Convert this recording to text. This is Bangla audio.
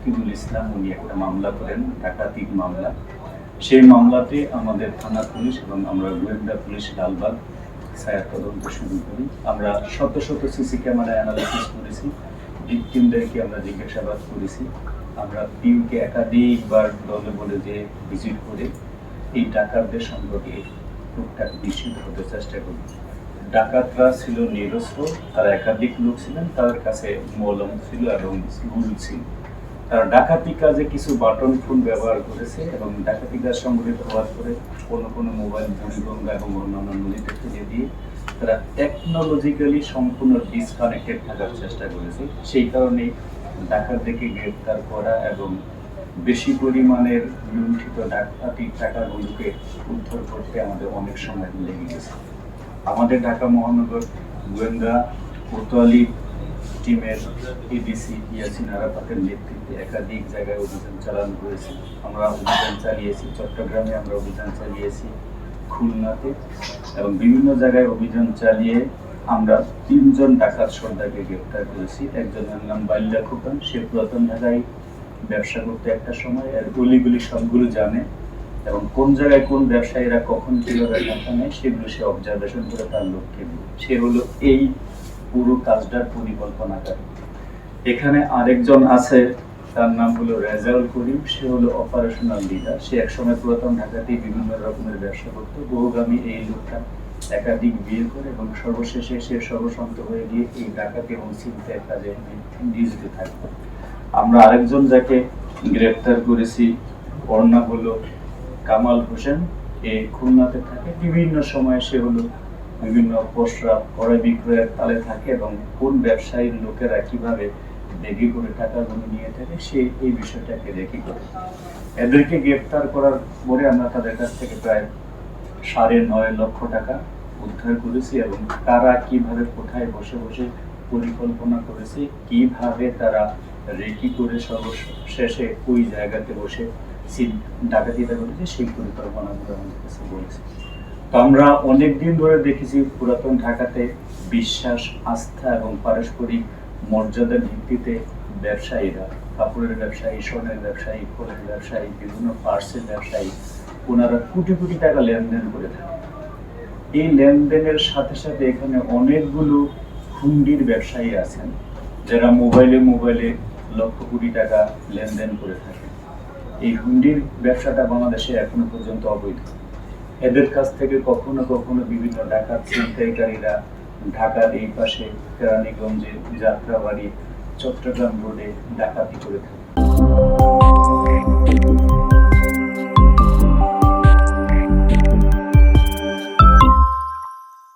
রাকিবুল ইসলাম উনি একটা মামলা করেন ডাকাতিক মামলা। সেই মামলাতে আমাদের থানা পুলিশ এবং আমরা গোয়েন্দা পুলিশ লালবাগ ছায়া তদন্ত শুরু করি। আমরা শত শত সিসি ক্যামেরা অ্যানালাইসিস করেছি, ভিকটিমদেরকে আমরা জিজ্ঞাসাবাদ করেছি। আমরা পিউকে একাধিকবার দলে বলে যে ভিজিট করে এই ডাকাতদের সম্পর্কে টুকটাক নিশ্চিত হতে চেষ্টা করি। ডাকাতরা ছিল নিরস্ত্র, তারা একাধিক লোক ছিলেন, তাদের কাছে মলম ছিল এবং গুল ছিল। ডাকাতি কাজে কিছু বাটন ফোন ব্যবহার করেছে এবং ডাকাতি কাজ সংগঠিত হওয়ার পরে কোনো কোনো মোবাইল বুড়িগঙ্গা এবং অন্যান্য নদীতে ফেলে দিয়ে তারা টেকনোলজিক্যালি সম্পূর্ণ ডিসকানেক্টেড থাকার চেষ্টা করেছে। সেই কারণে ডাকাতদেরকে গ্রেপ্তার করা এবং বেশি পরিমাণের লুণ্ঠিত ডাকাতি টাকাগুলোকে উদ্ধার করতে আমাদের অনেক সময় লেগে গেছে। আমাদের ঢাকা মহানগর গোয়েন্দা কোতোয়ালি টিমের এডিসি ইয়াসিন আরাফাতের নেতৃত্বে একাধিক জায়গায় অভিযান চালানো হয়েছে। আমরা অভিযান চালিয়েছি, চট্টগ্রামে আমরা অভিযান চালিয়েছি, খুলনাতে এবং বিভিন্ন জায়গায় অভিযান চালিয়ে আমরা তিনজন ডাকাত সর্দারকে গ্রেপ্তার করেছি। একজনের নাম বাল্যা খোকন, সে পুরাতন ঢাকায় ব্যবসা করতে একটা সময়, এর গলিগুলি সবগুলো জানে এবং কোন জায়গায় কোন ব্যবসায়ীরা কখন কীভাবে টাকা নেয় সেগুলো সে অবজারভেশন করে তার লক্ষ্যে সে হলো এই পুরো কাজটার পরিকল্পনাকারী এখানে আরেকজন আছে, তার নাম হলো রেজাউল করিম। সে হলো অপারেশনাল লিডার সে একসময় পুরাতন ঢাকাতেই বিভিন্ন রকমের ব্যবসা করতো। বহুগামী এই লোকটা একাধিক বিয়ে করে এবং সর্বশেষে সে সর্বসন্ত হয়ে গিয়ে এই ডাকাতি এবং চিন্তায় কাজে নিয়োজিত থাকবে আমরা আরেকজন যাকে গ্রেপ্তার করেছি, ওর নাম হলো কামাল হোসেন। এ খুলনাতে থাকে। বিভিন্ন সময়ে সে হলো বিভিন্ন পশরা ক্রয় বিক্রয়ের তালে থাকে এবং কোন ব্যবসায়ীর লোকেরা কীভাবে বেগে করে টাকা টাকাগুলো নিয়ে থাকে সে এই বিষয়টাকে রেখি করে। এদেরকে গ্রেপ্তার করার পরে আমরা তাদের কাছ থেকে প্রায় সাড়ে নয় লক্ষ টাকা উদ্ধার করেছি এবং তারা কীভাবে কোথায় বসে বসে পরিকল্পনা করেছে, কীভাবে তারা রেকি করে সর্বশেষে ওই জায়গাতে বসে ডাকাতিটা করেছে সেই পরিকল্পনাগুলো আমাদের কাছে বলেছে আমরা অনেক দিন ধরে দেখেছি পুরাতন ঢাকাতে বিশ্বাস, আস্থা এবং পারস্পরিক মর্যাদার ভিত্তিতে ব্যবসায়ীরা, কাপড়ের ব্যবসায়ী, স্বর্ণের ব্যবসায়ী ফলের ব্যবসায়ী, বিভিন্ন পার্সের ব্যবসায়ী, ওনারা কোটি কোটি টাকা লেনদেন করে থাকে। এই লেনদেনের সাথে সাথে এখানে অনেকগুলো হুন্ডির ব্যবসায়ী আছেন, যারা মোবাইলে মোবাইলে লক্ষ কোটি টাকা লেনদেন করে থাকে। এই হুন্ডির ব্যবসাটা বাংলাদেশে এখনও পর্যন্ত অবৈধ। এদের কাছ থেকে কখনো কখনো বিভিন্ন ডাকাত ছিনতাইকারীরা ঢাকার এই পাশে কেরানীগঞ্জে যাত্রাবাড়ি চট্টগ্রাম রোডে ডাকাতি করে থাকে।